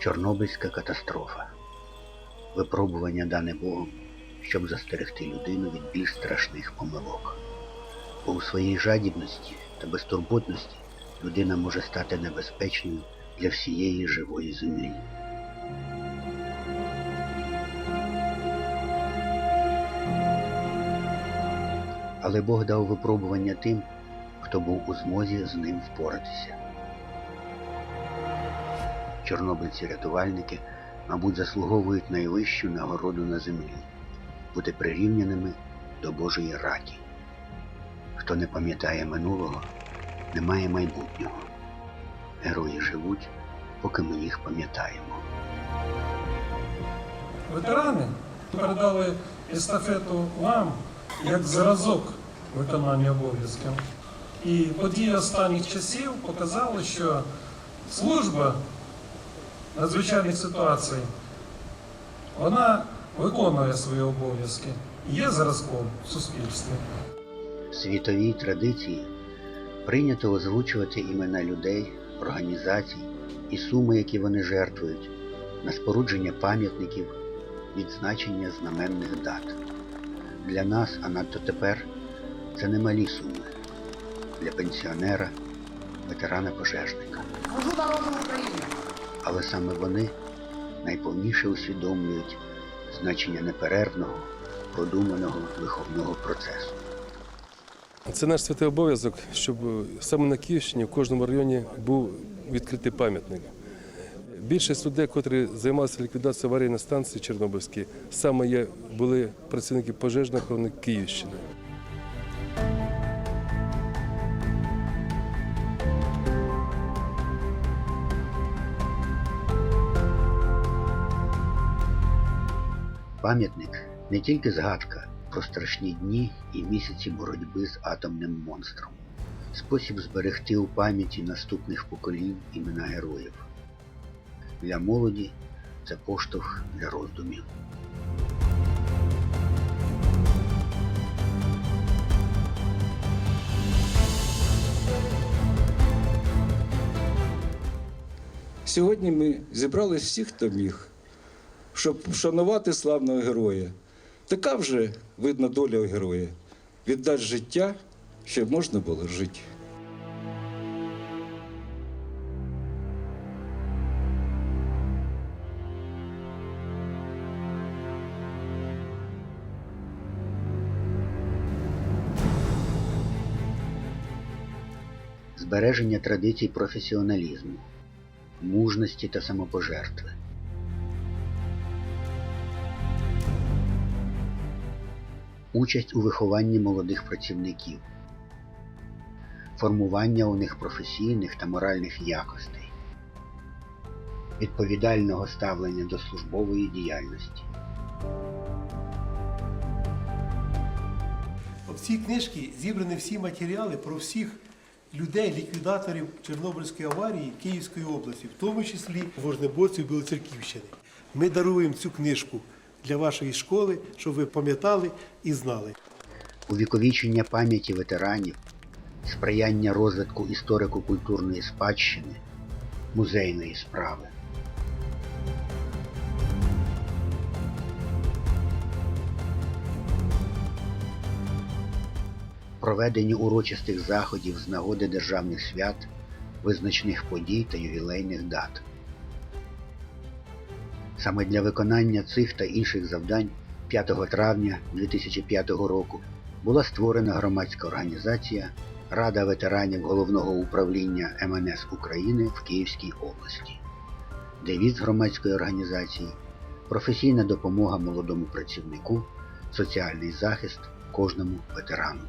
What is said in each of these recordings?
Чорнобильська катастрофа. Випробування дане Богом, щоб застерегти людину від більш страшних помилок. Бо у своїй жадібності та безтурботності людина може стати небезпечною для всієї живої землі. Але Бог дав випробування тим, хто був у змозі з ним впоратися. Чорнобильці-рятувальники, мабуть, заслуговують найвищу нагороду на землі бути прирівняними до Божої раді. Хто не пам'ятає минулого, не має майбутнього. Герої живуть, поки ми їх пам'ятаємо. Ветерани передали естафету вам як зразок виконання обов'язків. І події останніх часів показали, що служба надзвичайних ситуацій вона виконує свої обов'язки, є зразком в суспільстві. Світовій традиції прийнято озвучувати імена людей, організацій і суми, які вони жертвують, на спорудження пам'ятників, відзначення знаменних дат. Для нас, а надто тепер, це немалі суми. Для пенсіонера, ветерана пожежника. Служу народу України. Але саме вони найповніше усвідомлюють значення неперервного, продуманого виховного процесу. Це наш святий обов'язок, щоб саме на Київщині в кожному районі був відкритий пам'ятник. Більшість людей, котрі займалися ліквідацією аварії на станції Чорнобильській, саме є, були працівники пожежної охорони Київщини. Пам'ятник не тільки згадка про страшні дні і місяці боротьби з атомним монстром, спосіб зберегти у пам'яті наступних поколінь імена героїв. Для молоді це поштовх для роздумів. Сьогодні ми зібрались всі, хто міг, щоб вшанувати славного героя. Така вже видна доля у героя. Віддати життя, щоб можна було жити. Збереження традицій професіоналізму, мужності та самопожертви. Участь у вихованні молодих працівників, формування у них професійних та моральних якостей, відповідального ставлення до службової діяльності. В цій книжці зібрані всі матеріали про всіх людей, ліквідаторів Чорнобильської аварії Київської області, в тому числі вожнеборців Білоцерківщини. Ми даруємо цю книжку для вашої школи, щоб ви пам'ятали і знали. увіковічення пам'яті ветеранів, сприяння розвитку історико-культурної спадщини, музейної справи. Проведення урочистих заходів з нагоди державних свят, визначних подій та ювілейних дат. Саме для виконання цих та інших завдань 5 травня 2005 року була створена громадська організація Рада ветеранів Головного управління МНС України в Київській області. Девіз громадської організації професійна допомога молодому працівнику, соціальний захист кожному ветерану.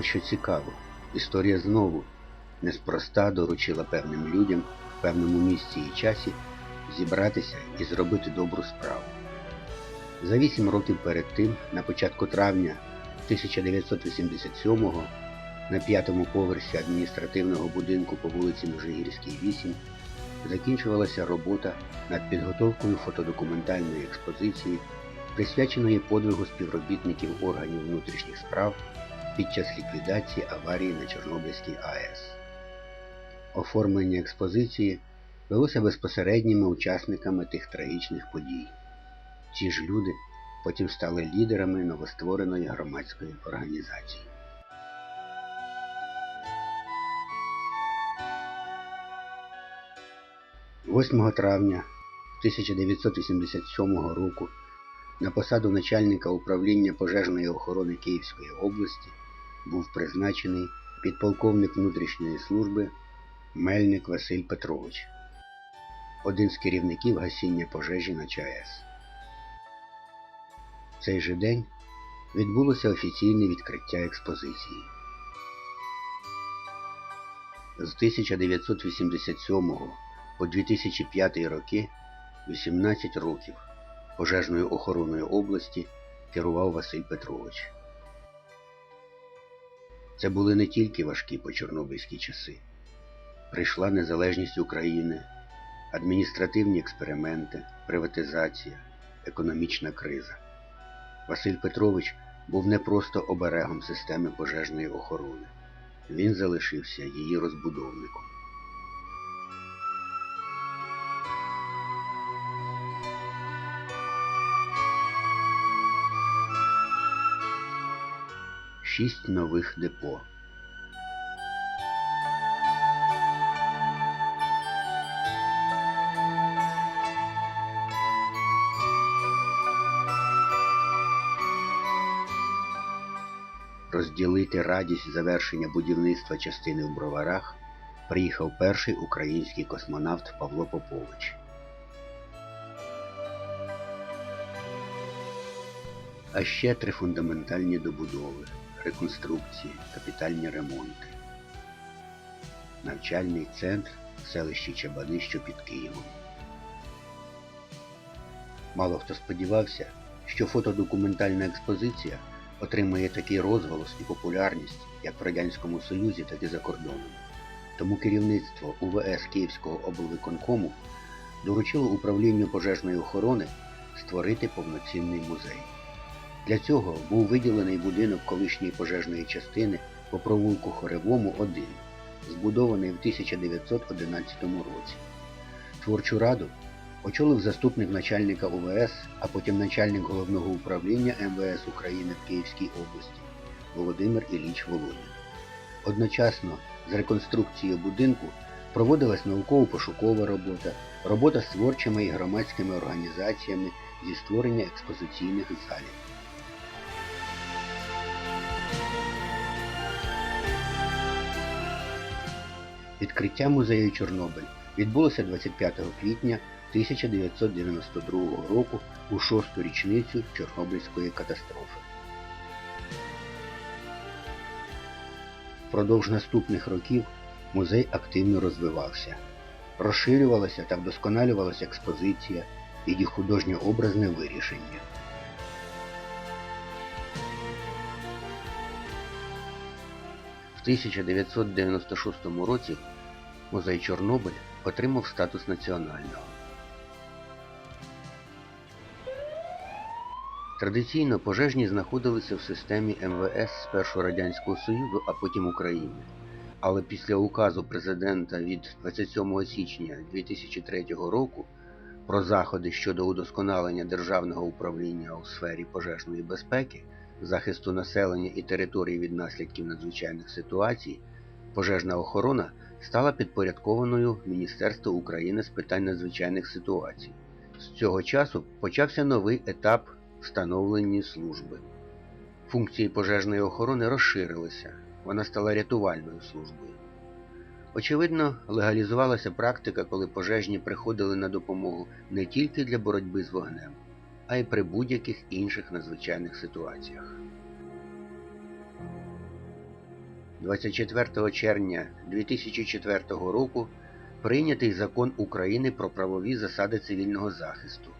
І що цікаво, історія знову неспроста доручила певним людям в певному місці і часі зібратися і зробити добру справу. За вісім років перед тим, на початку травня 1987-го, на п'ятому поверсі адміністративного будинку по вулиці Межигірській, 8, закінчувалася робота над підготовкою фотодокументальної експозиції, присвяченої подвигу співробітників органів внутрішніх справ під час ліквідації аварії на Чорнобильській АЕС. Оформлення експозиції велося безпосередніми учасниками тих трагічних подій. Ці ж люди потім стали лідерами новоствореної громадської організації. – 8 травня 1987 року на посаду начальника управління пожежної охорони Київської області був призначений підполковник внутрішньої служби Мельник Василь Петрович, один з керівників гасіння пожежі на ЧАЕС. В цей же день відбулося офіційне відкриття експозиції. З 1987 по 2005 роки 18 років пожежною охороною області керував Василь Петрович. Це були не тільки важкі почорнобильські часи. Прийшла незалежність України, адміністративні експерименти, приватизація, економічна криза. Василь Петрович був не просто оберегом системи пожежної охорони. Він залишився її розбудовником. Шість нових депо. Розділити радість завершення будівництва частини в Броварах приїхав перший український космонавт Павло Попович. А ще три фундаментальні добудови, реконструкції, капітальні ремонти. Навчальний центр в селищі Чабани, що під Києвом. Мало хто сподівався, що фотодокументальна експозиція отримує такий розголос і популярність як в Радянському Союзі, так і за кордоном. Тому керівництво УВС Київського облвиконкому доручило управлінню пожежної охорони створити повноцінний музей. Для цього був виділений будинок колишньої пожежної частини по провулку Хоревому 1, збудований в 1911 році. Творчу раду очолив заступник начальника УВС, а потім начальник головного управління МВС України в Київській області Володимир Ілліч Володін. Одночасно з реконструкцією будинку проводилась науково-пошукова робота, робота з творчими і громадськими організаціями зі створення експозиційних залів. Відкриття музею Чорнобиль відбулося 25 квітня 1992 року у шосту річницю Чорнобильської катастрофи. Впродовж наступних років музей активно розвивався. Розширювалася та вдосконалювалася експозиція, її художньо-образне вирішення. В 1996 році музей Чорнобиль отримав статус національного. Традиційно пожежні знаходилися в системі МВС спершу Радянського Союзу, а потім України. Але після указу президента від 27 січня 2003 року про заходи щодо удосконалення державного управління у сфері пожежної безпеки, захисту населення і території від наслідків надзвичайних ситуацій, пожежна охорона стала підпорядкованою Міністерству України з питань надзвичайних ситуацій. З цього часу почався новий етап встановлення служби. Функції пожежної охорони розширилися, вона стала рятувальною службою. Очевидно, легалізувалася практика, коли пожежні приходили на допомогу не тільки для боротьби з вогнем, а й при будь-яких інших надзвичайних ситуаціях. 24 червня 2004 року прийнятий закон України про правові засади цивільного захисту.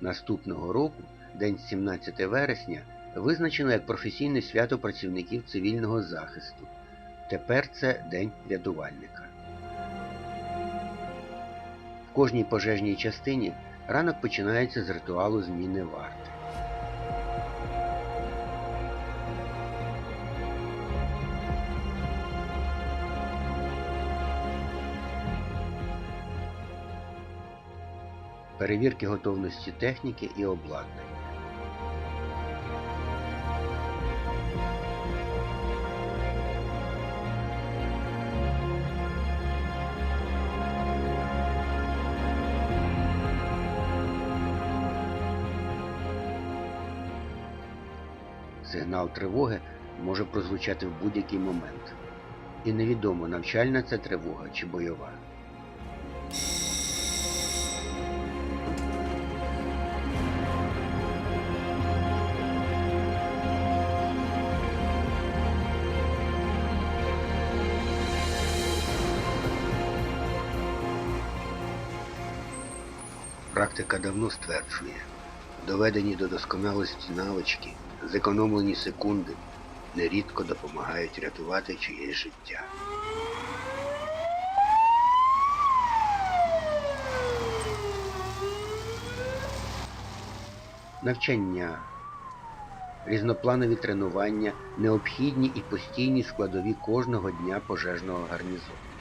Наступного року, день 17 вересня, визначено як професійне свято працівників цивільного захисту. Тепер це День рятувальника. В кожній пожежній частині ранок починається з ритуалу зміни варти. Перевірки готовності техніки і обладнання. Сигнал тривоги може прозвучати в будь-який момент. І невідомо, навчальна це тривога чи бойова. Практика давно стверджує, доведені до досконалості навички, зекономлені секунди нерідко допомагають рятувати чиєсь життя. Навчання, різнопланові тренування необхідні і постійні складові кожного дня пожежного гарнізону.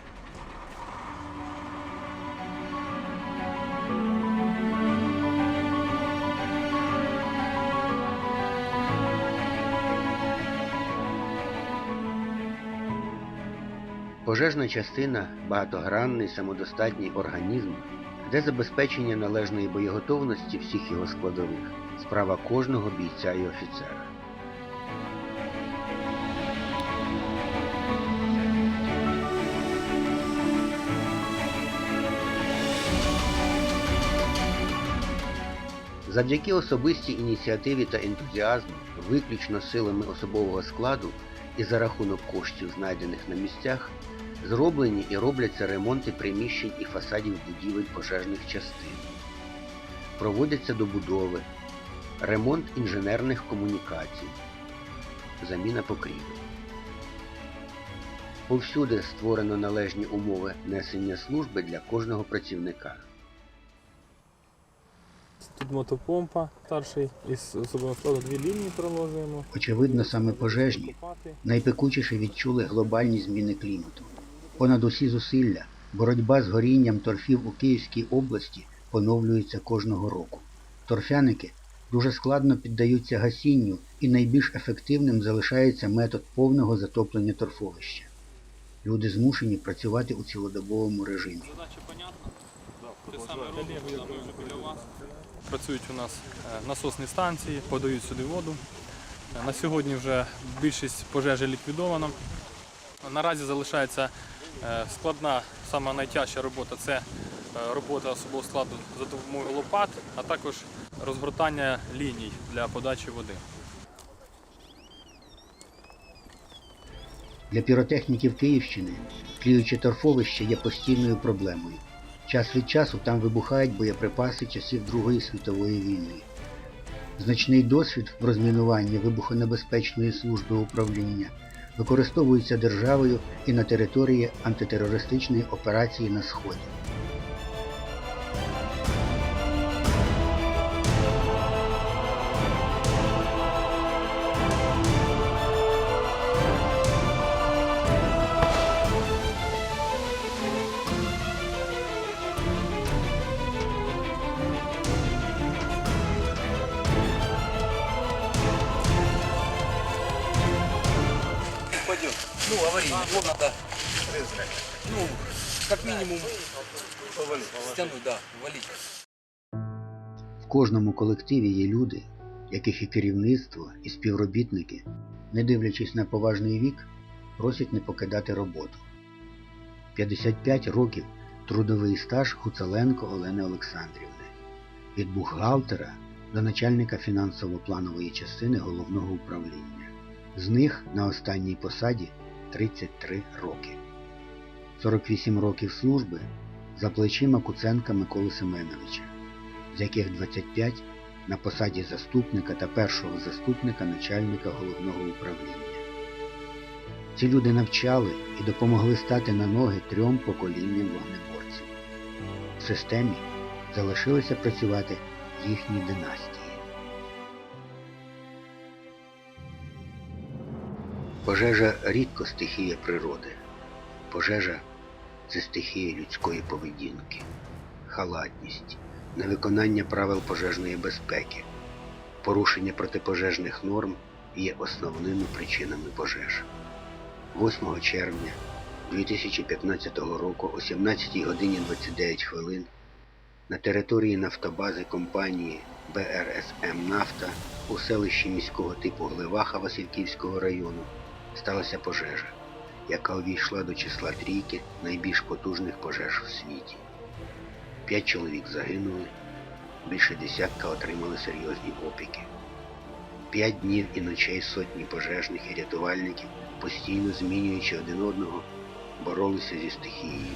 Пожежна частина багатогранний самодостатній організм, де забезпечення належної боєготовності всіх його складових справа кожного бійця і офіцера. Завдяки особистій ініціативі та ентузіазму, виключно силами особового складу і за рахунок коштів, знайдених на місцях, зроблені і робляться ремонти приміщень і фасадів будівель пожежних частин. Проводяться добудови, ремонт інженерних комунікацій, заміна покрівель. Повсюди створено належні умови несення служби для кожного працівника. Тут мотопомпа старший із особового складу дві лінії проложуємо. Очевидно, саме пожежні найпекучіше відчули глобальні зміни клімату. Понад усі зусилля боротьба з горінням торфів у Київській області поновлюється кожного року. Торфяники дуже складно піддаються гасінню і найбільш ефективним залишається метод повного затоплення торфовища. Люди змушені працювати у цілодобовому режимі. Працюють у нас е, насосні станції, подають сюди воду. Е, На сьогодні вже більшість пожежі ліквідовано. Наразі залишається е, складна, сама найтяжча робота це робота особового складу за допомогою лопат, а також розгортання ліній для подачі води. Для піротехніків Київщини тліюче торфовище є постійною проблемою. Час від часу там вибухають боєприпаси часів Другої світової війни. Значний досвід в розмінуванні вибухонебезпечної служби управління використовується державою і на території антитерористичної операції на Сході. Его надо, ну, как минимум, стянуть, да, валить. В кожному колективі є люди, яких і керівництво, і співробітники, не дивлячись на поважний вік, просять не покидати роботу. 55 років трудовий стаж Гуцеленко Олени Олександрівни. Від бухгалтера до начальника фінансово-планової частини головного управління. З них на останній посаді 33 роки. 48 років служби За плечима Куценка Миколи Семеновича, з яких 25 на посаді заступника та першого заступника начальника головного управління. Ці люди навчали і допомогли стати на ноги трьом поколінням вогнеборців. В системі залишилися працювати їхні династії. Пожежа рідко стихія природи. Пожежа це стихія людської поведінки, халатність, невиконання правил пожежної безпеки, порушення протипожежних норм є основними причинами пожеж. 8 червня 2015 року о 17 годині 29 хвилин на території нафтобази компанії БРСМ Нафта у селищі міського типу Гливаха Васильківського району сталася пожежа, яка увійшла до числа трійки найбільш потужних пожеж в світі. П'ять чоловік загинули, більше десятка отримали серйозні опіки. П'ять днів і ночей сотні пожежних і рятувальників, постійно змінюючи один одного, боролися зі стихією.